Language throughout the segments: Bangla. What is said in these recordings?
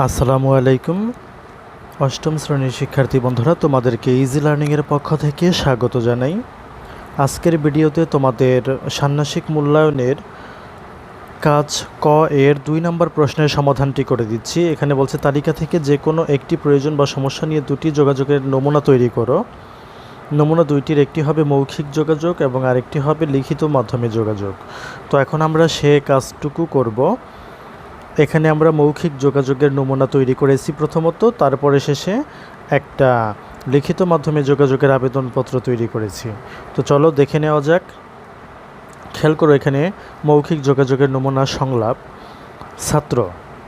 আসসালামু আলাইকুম। অষ্টম শ্রেণির শিক্ষার্থী বন্ধুরা, তোমাদেরকে ইজি লার্নিংয়ের পক্ষ থেকে স্বাগত জানাই। আজকের ভিডিওতে তোমাদের ষান্মাসিক মূল্যায়নের কাজ ক এর দুই নম্বর প্রশ্নের সমাধানটি করে দিচ্ছি। এখানে বলছে, তালিকা থেকে যে কোনো একটি প্রয়োজন বা সমস্যা নিয়ে দুটি যোগাযোগের নমুনা তৈরি করো। নমুনা দুইটির একটি হবে মৌখিক যোগাযোগ এবং আরেকটি হবে লিখিত মাধ্যমে যোগাযোগ। তো এখন আমরা সে কাজটুকু করব। এখানে আমরা মৌখিক যোগাযোগের নমুনা তৈরি করেছি প্রথমত, তারপরে শেষে একটা লিখিত মাধ্যমে যোগাযোগের আবেদনপত্র তৈরি করেছি। তো চলো দেখে নেওয়া যাক। খেয়াল করো এখানে মৌখিক যোগাযোগের নমুনা সংলাপ। ছাত্র,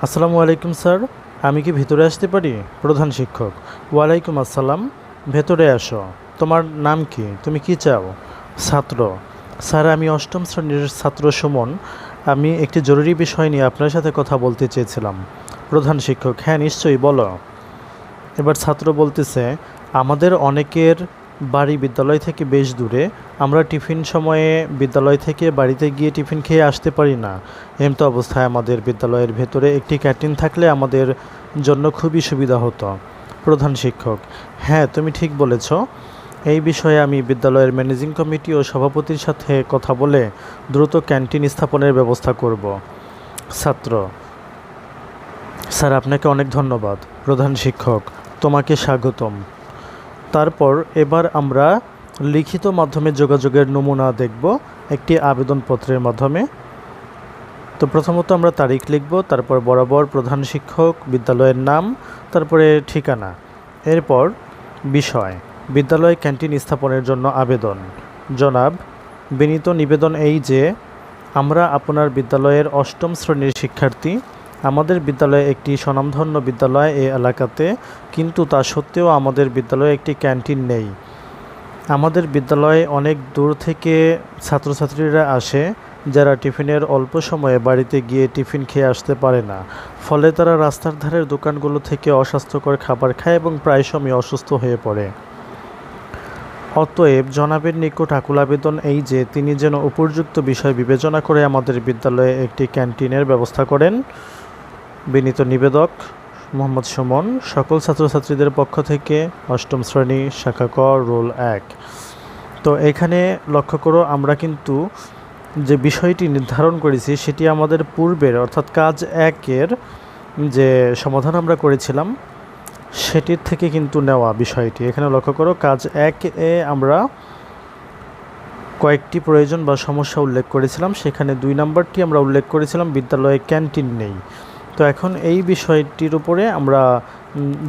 আসসালামু আলাইকুম স্যার, আমি কি ভেতরে আসতে পারি? প্রধান শিক্ষক, ওয়ালাইকুম আসসালাম, ভেতরে আসো। তোমার নাম কি? তুমি কি চাও? ছাত্র, স্যার আমি অষ্টম শ্রেণির ছাত্র সুমন আমি একটি জরুরি বিষয় নিয়ে আপনার সাথে কথা বলতে চেয়েছিলাম। প্রধান শিক্ষক হ্যাঁ নিশ্চয়ই, বলো। এবার ছাত্র বলতেছে, আমাদের অনেকের বাড়ি বিদ্যালয় থেকে বেশ দূরে। আমরা টিফিন সময়ে বিদ্যালয় থেকে বাড়িতে গিয়ে টিফিন খেয়ে আসতে পারি না। এমতো অবস্থায় আমাদের বিদ্যালয়ের ভেতরে একটি ক্যান্টিন থাকলে আমাদের জন্য খুবই সুবিধা হতো। প্রধান শিক্ষক হ্যাঁ তুমি ঠিক বলেছ। এই বিষয়ে আমি বিদ্যালয়ের ম্যানেজিং কমিটি ও সভাপতির সাথে কথা বলে দ্রুত ক্যান্টিন স্থাপনের ব্যবস্থা করব। ছাত্র, স্যার, আপনাকে অনেক ধন্যবাদ। প্রধান শিক্ষক, তোমাকে স্বাগতম। তারপর এবার আমরা লিখিত মাধ্যমে যোগাযোগের নমুনা দেখব, একটি আবেদনপত্রের মাধ্যমে। তো প্রথমত আমরা তারিখ লিখব, তারপর বরাবর প্রধান শিক্ষক, বিদ্যালয়ের নাম, তারপরে ঠিকানা। এরপর বিষয়। বিদ্যালয় ক্যান্টিন স্থাপনের জন্য আবেদন। জনাব, বিনীত নিবেদন এই যে, আমরা আপনার বিদ্যালয়ের অষ্টম শ্রেণির শিক্ষার্থী। আমাদের বিদ্যালয়ে একটি স্বনামধন্য বিদ্যালয় এ এলাকাতে, কিন্তু তা সত্ত্বেও আমাদের বিদ্যালয়ে একটি ক্যান্টিন নেই। আমাদের বিদ্যালয়ে অনেক দূর থেকে ছাত্রছাত্রীরা আসে, যারা টিফিনের অল্প সময়ে বাড়িতে গিয়ে টিফিন খেয়ে আসতে পারে না। ফলে তারা রাস্তার ধারের দোকানগুলো থেকে অস্বাস্থ্যকর খাবার খায় এবং প্রায় সময় অসুস্থ হয়ে পড়ে। অতএব জনাবের নিকট আকুল আবেদন এই যে, তিনি যেন উপযুক্ত বিষয় বিবেচনা করে আমাদের বিদ্যালয়ে একটি ক্যান্টিনের ব্যবস্থা করেন। বিনীত নিবেদক মোহাম্মদ সুমন, সকল ছাত্রছাত্রীদের পক্ষ থেকে অষ্টম শ্রেণি শাখা ক, রোল এক। তো এখানে লক্ষ্য করো, আমরা কিন্তু যে বিষয়টি নির্ধারণ করেছি, সেটি আমাদের পূর্বের অর্থাৎ কাজ একের যে সমাধান আমরা করেছিলাম সেটির থেকে কিন্তু নেওয়া বিষয়টি। এখানে লক্ষ্য করো, কাজ এক এ আমরা কয়েকটি প্রয়োজন বা সমস্যা উল্লেখ করেছিলাম। সেখানে দুই নাম্বারটি আমরা উল্লেখ করেছিলাম, বিদ্যালয়ে ক্যান্টিন নেই। তো এখন এই বিষয়টির উপরে আমরা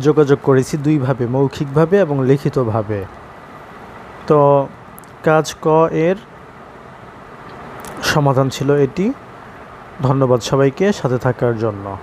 যোগাযোগ করেছি দুইভাবে, মৌখিকভাবে এবং লিখিতভাবে। তো কাজ ক এর সমাধান ছিল এটি। ধন্যবাদ সবাইকে, সাথে থাকার জন্য।